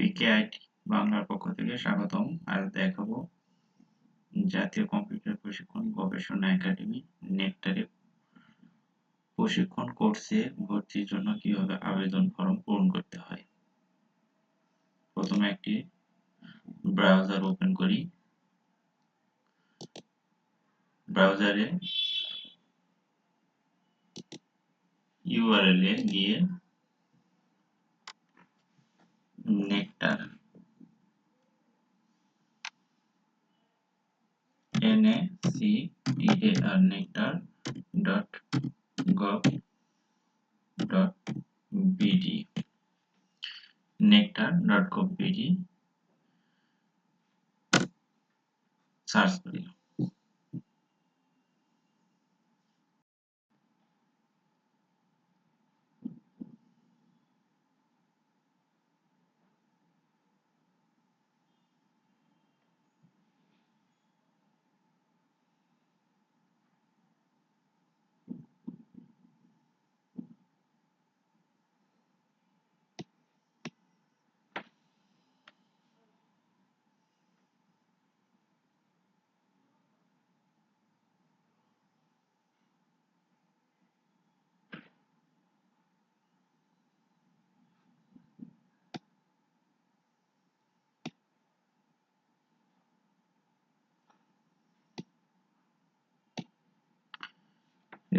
পিকেআইটি বাংলার পক্ষ থেকে স্বাগতম। আজ দেখাবো জাতীয় কম্পিউটার প্রশিক্ষণ গবেষণা একাডেমি নেকটারে প্রশিক্ষণ কোর্সে ভর্তির জন্য কীভাবে আবেদন ফর্ম পূরণ করতে হয়। প্রথমে একটি ব্রাউজার ওপেন করি। ব্রাউজারে ইউআরএল এ গিয়ে nectar N A C T A R nectar dot gov dot BD nectar dot gov BD search করি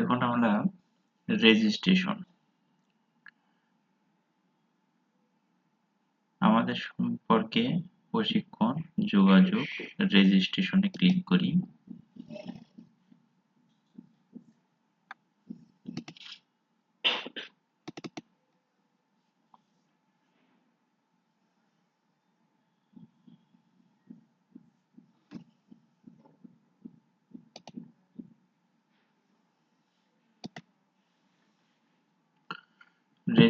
এখন আমরা রেজিস্ট্রেশন আমাদের সম্পর্কে প্রশিক্ষণ যোগাযোগ রেজিস্ট্রেশনে ক্লিক করি।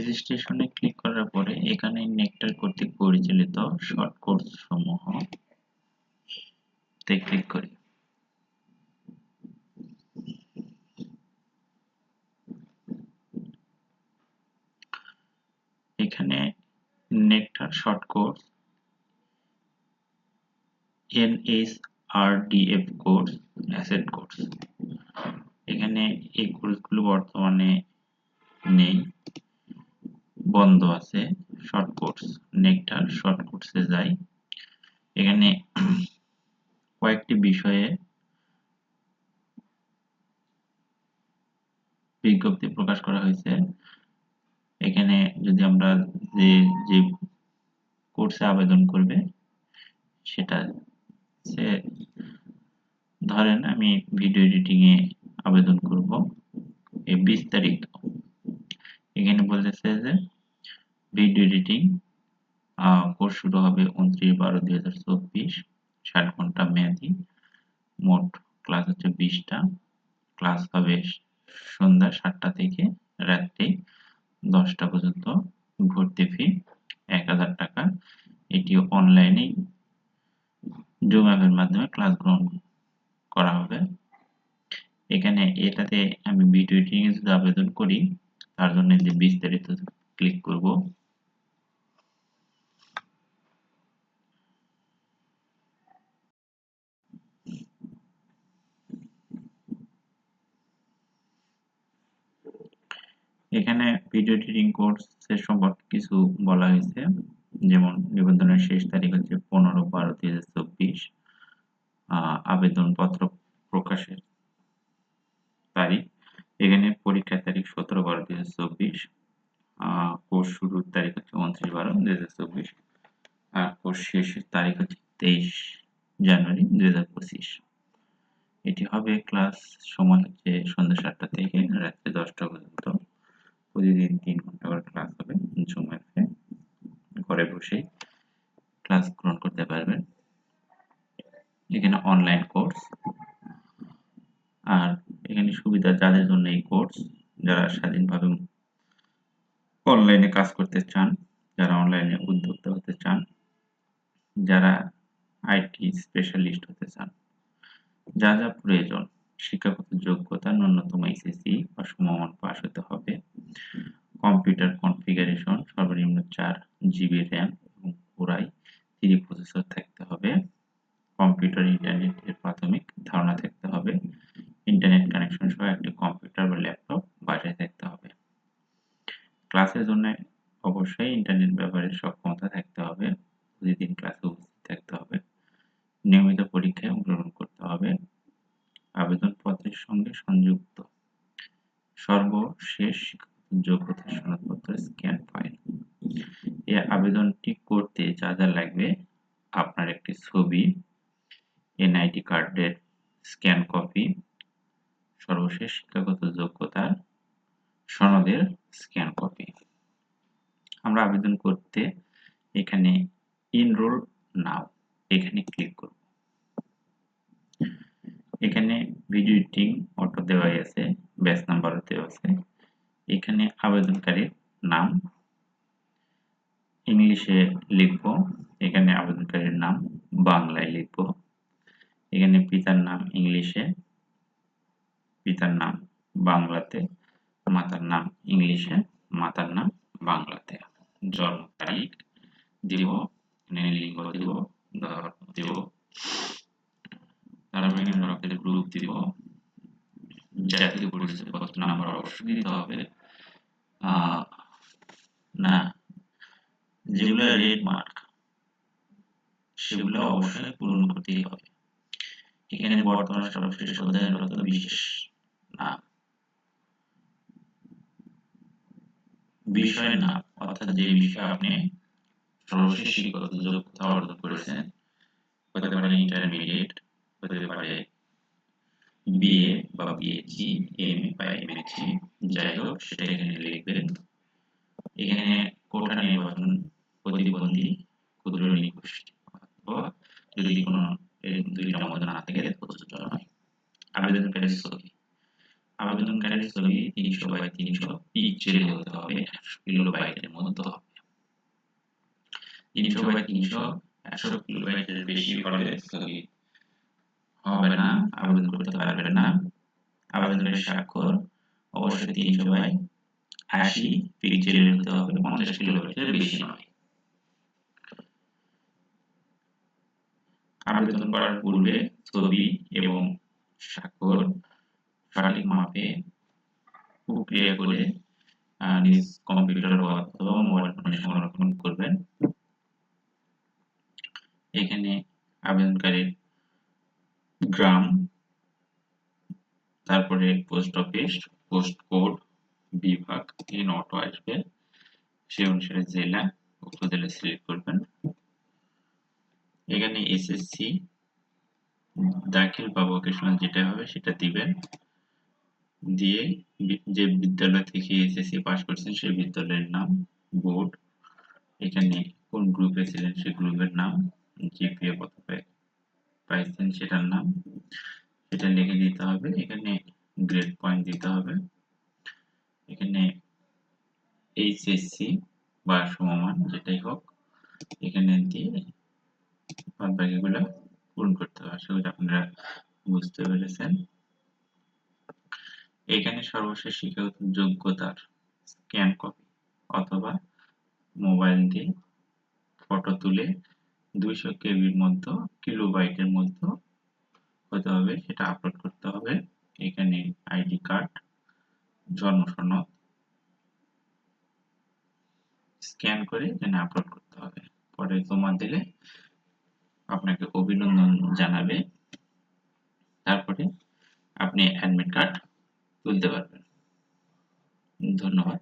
রেজিস্ট্রেশনে ক্লিক করার পরে এখানে নেকটার কর্তৃক পরিচালিত শর্ট কোর্স সমূহ তে ক্লিক করি। এখানে nectar short course NSRDF course asset course এখানে এই কোর্সগুলো বর্তমানে নেই। বন্ধ আছে শর্ট কোর্স নেকটার শর্ট কোর্সে যাই। এখানে কয়েকটি বিষয়ে বিজ্ঞপ্তি প্রকাশ করা হয়েছে। এখানে যদি আমরা যে যে কোর্সে আবেদন করবে, সেটা সে, ধরেন আমি ভিডিও এডিটিং এ আবেদন করব, এই তারিখ। এখানে বলতেছে যে ভিডিও এডিটিং কোর্স শুরু হবে উনত্রিশ বারো দুই হাজার চব্বিশ, ষাট ঘণ্টা মেয়াদি, মোট ক্লাস হচ্ছে বিশটা ক্লাস হবে সন্ধ্যা সাতটা থেকে রাত্রি দশটা পর্যন্ত ভর্তি ফি এক হাজার টাকা। এটি অনলাইনে জুম অ্যাপের মাধ্যমে ক্লাস গ্রহণ করা হবে। এখানে এটাতে আমি ভিডিও এডিটিং এ যদি আবেদন করি, তার জন্য যে বিস্তারিত ক্লিক করব। এখানে ভিডিও এডিটিং কোর্সের সম্পর্কে কিছু বলা হয়েছে। যেমন নিবন্ধনের শেষ তারিখ হচ্ছে পনেরো বারো দুই হাজার চব্বিশ। আবেদনপত্র প্রকাশের তারিখ। এখানে পরীক্ষার তারিখ সতেরো বারো দুই হাজার চব্বিশ। কোর্স শুরুর তারিখ হচ্ছে উনত্রিশ বারো দুই হাজার চব্বিশ। আর কোর্স শেষের তারিখ হচ্ছে তেইশ জানুয়ারি দুই হাজার পঁচিশ। এটি হবে ক্লাস সময় হচ্ছে সন্ধ্যা সাতটা থেকে রাত্রি দশটা পর্যন্ত। প্রতিদিন তিন ঘণ্টা করে ক্লাস হবে জুম অ্যাপে ঘরে বসেই ক্লাস গ্রহণ করতে পারবেন। এখানে অনলাইন কোর্স আর এখানে সুবিধা যাদের জন্য এই কোর্স যারা স্বাধীনভাবে অনলাইনে কাজ করতে চান, যারা অনলাইনে উদ্যোক্তা হতে চান, যারা আইটি স্পেশালিস্ট হতে চান, যা যা প্রয়োজন। শিক্ষাগত যোগ্যতা ন্যূনতম এসএসসি বা সমমান পাস হতে হবে। কম্পিউটার কনফিগারেশন, সর্বনিম্ন চার জিবি র্যাম এবং পুরাই থ্রি প্রসেসর থাকতে হবে। কম্পিউটার ইন্টারনেটের প্রাথমিক ধারণা থাকতে হবে। ইন্টারনেট কানেকশন সহ একটি কম্পিউটার বা ল্যাপটপ বাসায় থাকতে হবে। ক্লাসের জন্য অবশ্যই ইন্টারনেট ব্যবহারের সক্ষমতা থাকতে হবে প্রতিদিন ক্লাসে উপস্থিত থাকতে হবে নিয়মিত পরীক্ষায় অংশগ্রহণ করতে হবে আবেদনপত্রের সঙ্গে সংযুক্ত সর্বশেষ যোগ্যতা সনদপত্র স্ক্যান ফাইল। এই আবেদনটি করতে যা যা লাগবে, আপনার একটি ছবি, এনআইডি কার্ডের স্ক্যান কপি, সর্বশেষ শিক্ষাগত যোগ্যতার সনদের স্ক্যান কপি। আমরা আবেদন করতে এখানে ইনরোল নাও এখানে ক্লিক করব। এখানে ভিডিও এডিটিং অটো দেওয়াই আছে ব্যাচ নাম্বার দেওয়া আছে। এখানে আবেদনকারীর নাম, ইংলিশে লিখব, এখানে আবেদনকারীর নাম, বাংলায় লিখব। এখানে পিতার নাম ইংলিশে, পিতার নাম বাংলাতে, মাতার নাম ইংলিশে, মাতার নাম বাংলাতে। জন্ম তারিখ দিব লিঙ্গ দিব, ধর্ম দিব এখানে গ্রুপ দিব। নাম্বার অবশ্যই দিতে হবে। না, যেগুলো রেড মার্ক সেগুলো অবশ্যই পূরণ করতেই হবে। এখানে বর্তমান সর্বশেষ অধ্যয়নরত বিশেষ বিষয় নাম অর্থাৎ যে বিষয়ে আপনি সর্বশেষ শিক্ষাগত যোগ্যতা অর্জন করেছেন, হতে পারে ইন্টারমিডিয়েট হতে পারে বিএ বা বিএসসি এমএ বা এমএসসি যাই হোক, সেটা এখানে লিখবেন এখানে কোটা নির্বাচন প্রতিবন্ধী ক্ষুদ্র নিগোষ্ঠী অথবা যদি কোনো দুইটার মধ্যে না থাকে প্রযোজ্য নয় আবেদনকারীর ছবি। আবেদনকারীর ছবি তিনশো বাই তিনশো পিক্সেল হতে হবে, একশো কিলো বাইটের মধ্যে হবে। তিনশো বাই তিনশো, একশো কিলো বাইটের বেশি হলে ছবি হবে না, আবেদন করতে পারবেন না। আবেদনের স্বাক্ষর অবশ্যই তিনশো বাই আশি পিক্সেলের হতে হবে, পঞ্চাশ কিলো বাইটের বেশি নয়। আবেদন করার পূর্বে ছবি এবং স্বাক্ষর সঠিক মাপে প্রক্রিয়া করে নিজ কম্পিউটার অথবা মোবাইল ফোনে সংরক্ষণ করবেন। এখানে আবেদনকারীর গ্রাম তারপরে পোস্ট অফিস পোস্ট কোড বিভাগ তিন অটো আসবে, সেই অনুসারে জেলা উপজেলা সিলেক্ট করবেন। এখানে এসএসসি দাখিল বা ভোকেশনাল যেটা হবে সেটা দিবেন। দিয়ে যে বিদ্যালয় থেকে এসএসসি পাস করছেন সেই বিদ্যালয়ের নাম বোর্ড এখানে কোন গ্রুপে ছিলেন সেই গ্রুপের নাম জিপিএ কত পাই- পাইছেন সেটার নাম। সেটা লিখে দিতে হবে। এখানে গ্রেড পয়েন্ট দিতে হবে। এখানে এইচএসসি বা সমমান যেটাই হোক, এখানে দিয়ে বাদ বাকিগুলো পূরণ করতে হবে। আশা করি আপনারা বুঝতে পেরেছেন। এখানে সর্বশেষ শিক্ষাগত যোগ্যতার স্ক্যান কপি অথবা মোবাইল দিয়ে ফটো তুলে দুইশো কেবির মধ্যে, কিলোবাইটের মধ্যে হতে হবে, সেটা আপলোড করতে হবে। এখানে আইডি কার্ড জন্ম সনদ স্ক্যান করে এখানে আপলোড করতে হবে। পরে জমা দিলে আপনাকে অভিনন্দন জানাবে। তারপরে আপনি অ্যাডমিট কার্ড তুলতে পারবেন। ধন্যবাদ।